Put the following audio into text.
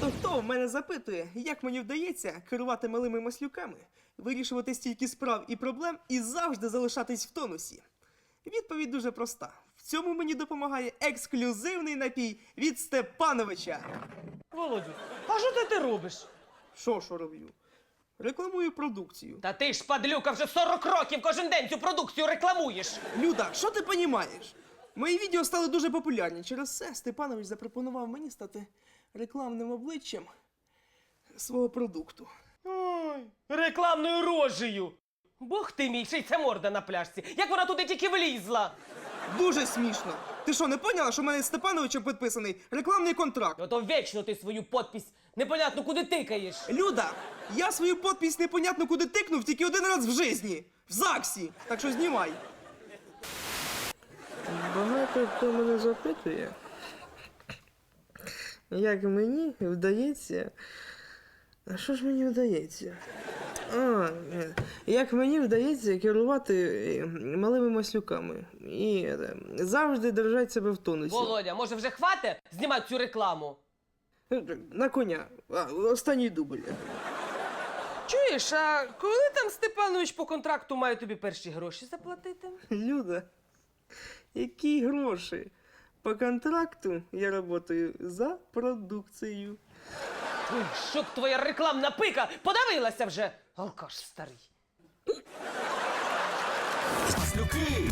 Багато хто в мене запитує, як мені вдається керувати малими маслюками, вирішувати стільки справ і проблем і завжди залишатись в тонусі. Відповідь дуже проста. В цьому мені допомагає ексклюзивний напій від Степановича. Володю, а що ти, ти робиш? Що що роблю? Рекламую продукцію. Та ти ж, падлюка, вже 40 років кожен день цю продукцію рекламуєш. Люда, що ти понімаєш? Мої відео стали дуже популярні. Через це Степанович запропонував мені стати рекламним обличчям свого продукту. Ой, рекламною рожею. Бог ти мій, ще й ця морда на пляшці. Як вона туди тільки влізла? Дуже смішно. Ти що, не поняла, що в мене з Степановичем підписаний рекламний контракт? Ото вічно ти свою подпись непонятно куди тикаєш. Люда, я свою подпись непонятно куди тикнув тільки один раз в житті. В ЗАГСі. Так що знімай. Багато хто мене запитує, як мені вдається. А що ж мені вдається? А, е, як мені вдається керувати е, малими маслюками і е, завжди держати себе в тонусі. Володя, може вже хвате знімати цю рекламу? На коня. А, останній дубль. Чуєш, а коли там Степанович по контракту має тобі перші гроші заплатити? Люда, які гроші? По контракту я працюю за продукцію. Ой, щоб твоя рекламна пика подавилася вже, алкаш старий. Маслюки